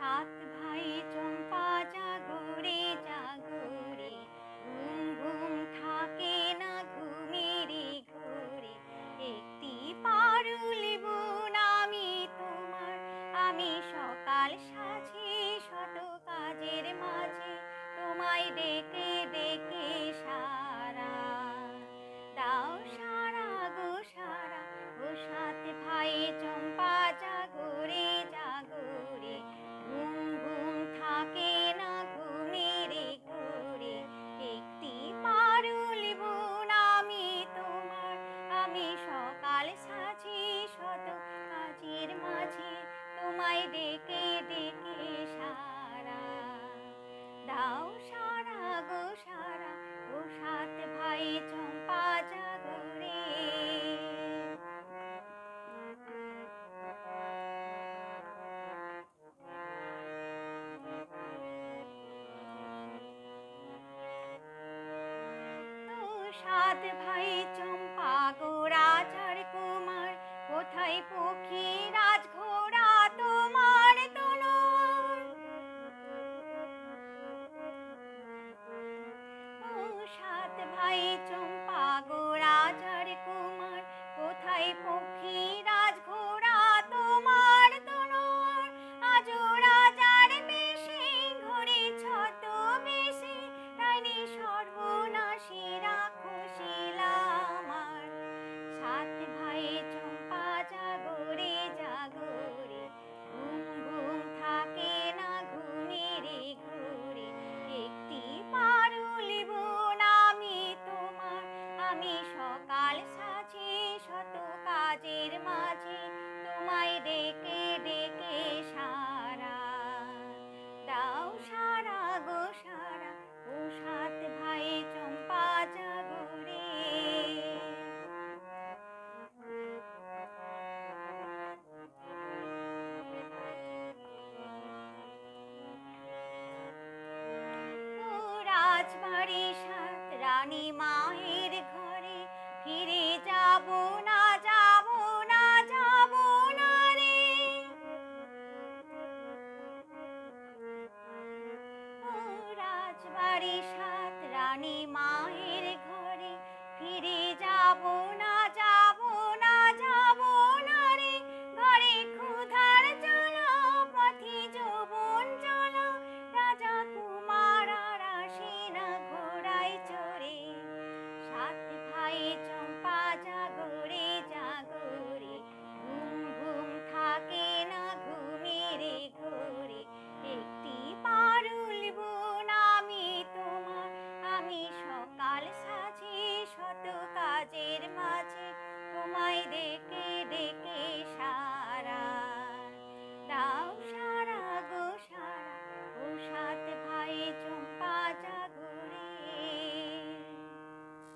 साथ সাত ভাই চম্পা গো রাজবাড়ি সাত রানী মায়ের ঘরে। ফিরে যাব না যাব না যাব না রে। রাজবাড়ি সাত রানী মায়ের ঘরে। ফিরে যাব না दे